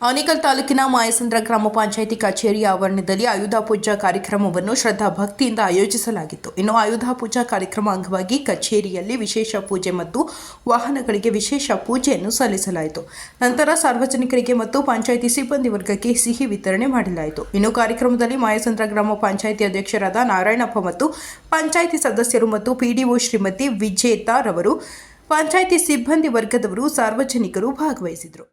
ಆನೇಕಲ್ ತಾಲೂಕಿನ ಮಾಯಸಂದ್ರ ಗ್ರಾಮ ಪಂಚಾಯಿತಿ ಕಚೇರಿ ಆವರಣದಲ್ಲಿ ಆಯುಧ ಪೂಜಾ ಕಾರ್ಯಕ್ರಮವನ್ನು ಶ್ರದ್ಧಾ ಭಕ್ತಿಯಿಂದ ಆಯೋಜಿಸಲಾಗಿತ್ತು. ಇನ್ನು ಆಯುಧ ಪೂಜಾ ಕಾರ್ಯಕ್ರಮ ಅಂಗವಾಗಿ ಕಚೇರಿಯಲ್ಲಿ ವಿಶೇಷ ಪೂಜೆ ಮತ್ತು ವಾಹನಗಳಿಗೆ ವಿಶೇಷ ಪೂಜೆಯನ್ನು ಸಲ್ಲಿಸಲಾಯಿತು. ನಂತರ ಸಾರ್ವಜನಿಕರಿಗೆ ಮತ್ತು ಪಂಚಾಯಿತಿ ಸಿಬ್ಬಂದಿ ವರ್ಗಕ್ಕೆ ಸಿಹಿ ವಿತರಣೆ ಮಾಡಲಾಯಿತು. ಇನ್ನು ಕಾರ್ಯಕ್ರಮದಲ್ಲಿ ಮಾಯಸಂದ್ರ ಗ್ರಾಮ ಪಂಚಾಯಿತಿ ಅಧ್ಯಕ್ಷರಾದ ನಾರಾಯಣಪ್ಪ ಮತ್ತು ಪಂಚಾಯಿತಿ ಸದಸ್ಯರು ಮತ್ತು ಪಿಡಿಒ ಶ್ರೀಮತಿ ವಿಜೇತಾರವರು ಪಂಚಾಯಿತಿ ಸಿಬ್ಬಂದಿ ವರ್ಗದವರು ಸಾರ್ವಜನಿಕರು ಭಾಗವಹಿಸಿದರು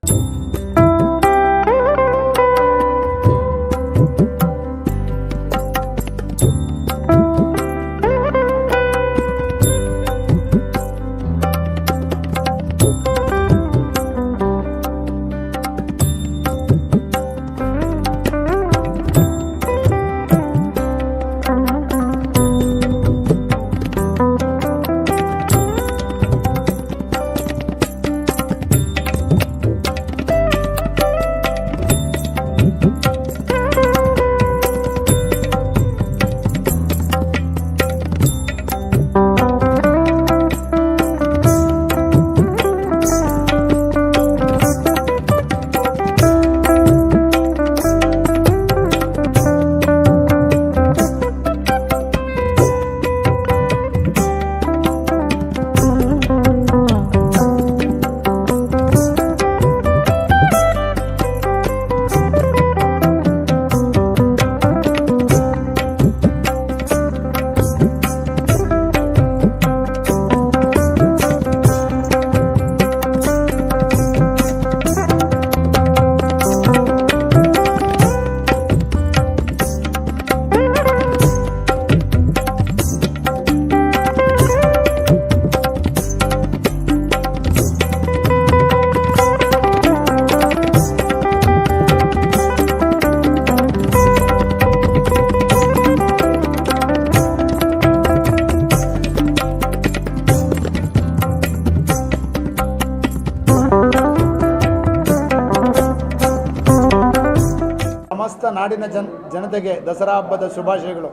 ಸಮಸ್ತ ನಾಡಿನ ಜನ ಜನತೆಗೆ ದಸರಾ ಹಬ್ಬದ ಶುಭಾಶಯಗಳು.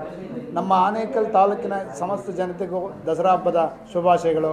ನಮ್ಮ ಆನೇಕಲ್ ತಾಲೂಕಿನ ಸಮಸ್ತ ಜನತೆಗೂ ದಸರಾ ಹಬ್ಬದ ಶುಭಾಶಯಗಳು.